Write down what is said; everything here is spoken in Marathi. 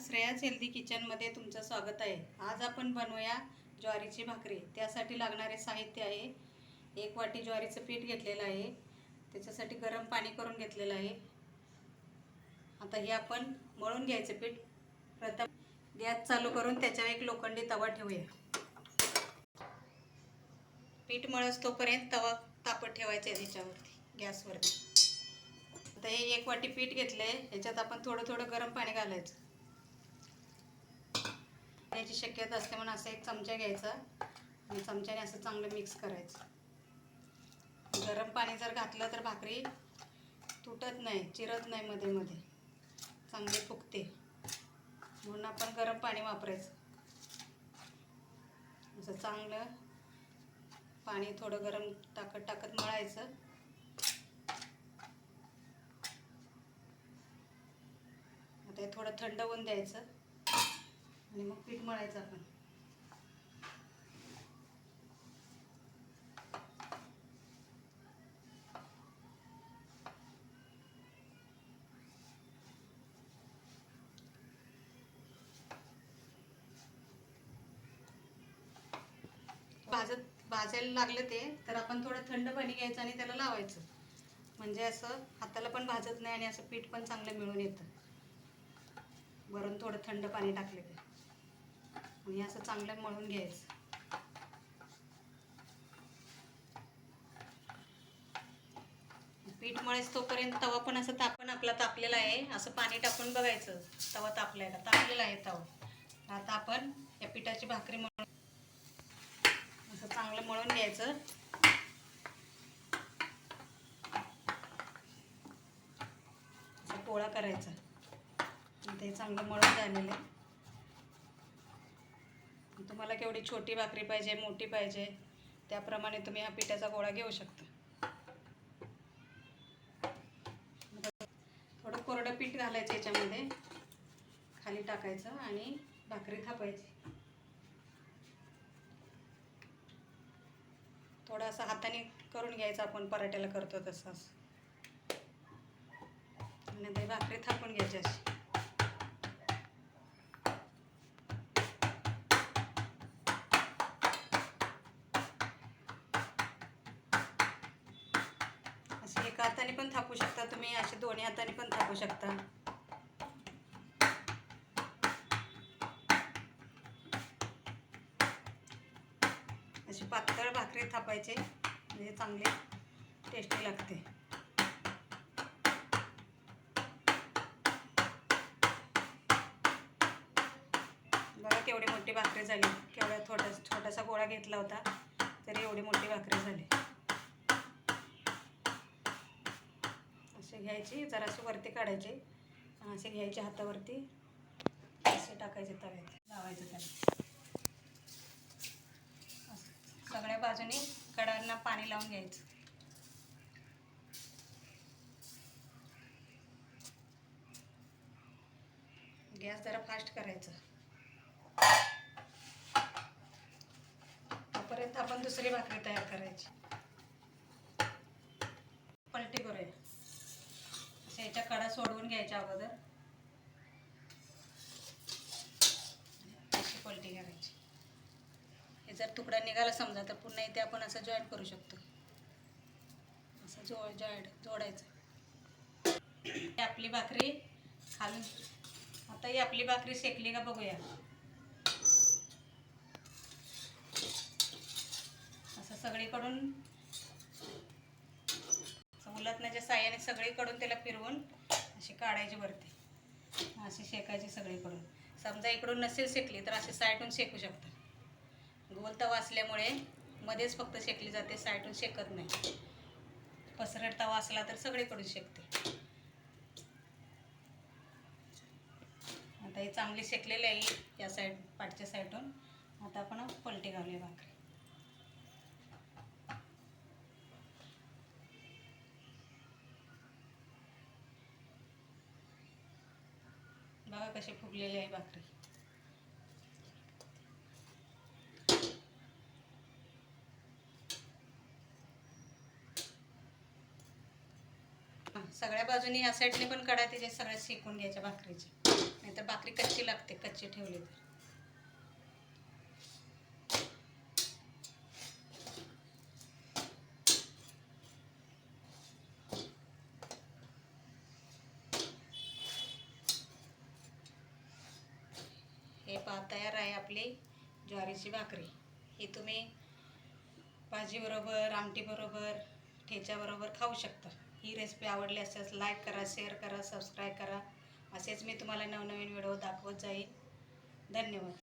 श्रेयाज हेल्दी किचनमध्ये तुमचं स्वागत आहे. आज आपण बनवूया ज्वारीची भाकरी. त्यासाठी लागणारे साहित्य आहे. एक वाटी ज्वारीचं पीठ घेतलेलं आहे. त्याच्यासाठी गरम पाणी करून घेतलेलं आहे. आता हे आपण मळून घ्यायचं पीठ. प्रथम गॅस चालू करून त्याच्यावर एक लोखंडी तवा ठेवूया. पीठ मळस तोपर्यंत तवा तापत ठेवायचा आहे त्याच्यावरती गॅसवरती. आता हे एक वाटी पीठ घेतलं आहे ह्याच्यात आपण थोडं थोडं गरम पाणी घालायचं. याची शक्यता असते म्हणून असं एक चमचा घ्यायचा आणि चमच्याने असं चांगलं मिक्स करायचं. गरम पाणी जर घातलं तर भाकरी तुटत नाही चिरत नाही मध्ये मध्ये. चांगली फुगते. म्हणून आपण गरम पाणी वापरायचं. असं चांगलं पाणी थोडं गरम टाकत टाकत मळायचं. आता हे थोडं थंड होऊन द्यायचं. आणि मग पीठ मळायचं आपण. भाजत भाजायला लागलं ते तर आपण थोडं थंड पाणी घ्यायचं आणि त्याला लावायचं. म्हणजे असं हाताला पण भाजत नाही आणि असं पीठ पण चांगलं मिळून येतं. वरून थोडं थंड पाणी टाकले आणि असं चांगलं मळून घ्यायचं. पीठ मळेच तोपर्यंत तवा पण असं तापण आपला तापलेला आहे. असं पाणी टाकून बघायचं. तवा तापलेला तापलेला आहे तवा. आता आपण या पिठाची भाकरी मळून असं चांगलं मळून घ्यायचं. पोळा करायचा. ते चांगलं मळून झालेलं आहे. तुम्हाला केवढी छोटी भाकरी पाहिजे मोठी पाहिजे त्याप्रमाणे तुम्ही हा पिठाचा गोळा घेऊ शकता. थोडं कोरडं पीठ घालायचं याच्यामध्ये. खाली टाकायचं आणि भाकरी थापायची. थोडं असं हाताने करून घ्यायचं आपण पराठ्याला करतो तसंच. आणि ते भाकरी थापून घ्यायची अशी. एका हाताने पण थापू शकता तुम्ही असे दोन्ही हाताने पण थापू शकता. अशी पातळ भाकरी थापायची म्हणजे चांगली टेस्टी लागते. बघा केवढी मोठी भाकरी झाली. केवढा थोडा छोटासा गोळा घेतला होता तरी एवढी मोठी भाकरी झाली असे घ्यायची जराशी वरती काढायचे. असे घ्यायचे हातावरती. असे टाकायचे तव्यात. लावायचं त्याला. सगळ्या बाजूनी कडांना पाणी लावून घ्यायचं. गॅस जरा फास्ट करायचा. तोपर्यंत आपण दुसरी भाकरी तयार करायची पलटी करूया अशा याच्या कडा सोडवून घ्यायच्या अगोदर. अशी पलटी करायची. हे जर तुकडा निघाला समजा तर पुन्हा इथे आपण असं जॉईंट करू शकतो. असं जो जॉईंट जोडायचं. आपली भाकरी खालून. आता ही आपली भाकरी शेकली का बघूया. असं सगळीकडून. उलटण्याच्या साह्याने सगळीकडून त्याला फिरवून अशी काढायची वरती. अशी शेकायची सगळीकडून. समजा इकडून नसेल शेकली तर अशी साईडून शेकू शकता. गोल तवा असल्यामुळे मध्येच फक्त शेकली जाते साईडून शेकत नाही. पसरट तवा असला तर सगळीकडून शेकते. आता हे चांगली शेकलेली आहे या साईड पाठच्या साईडून. आता आपण पलटी घालूया भाकरी. बघा कशी आहे भाकरी. सगळ्या बाजूनी या साईडने पण कडा त्याच्या सगळ्या शेकून घ्यायच्या भाकरीच्या नाहीतर भाकरी कच्ची लागते कच्ची ठेवली तर. पहा तयार आहे आपली ज्वारीची भाकरी. ही तुम्ही भाजीबरोबर आमटीबरोबर ठेच्याबरोबर खाऊ शकता. ही रेसिपी आवडली असल्यास लाईक करा शेअर करा सबस्क्राईब करा. असेच मी तुम्हाला नवनवीन व्हिडिओ दाखवत जाईल धन्यवाद.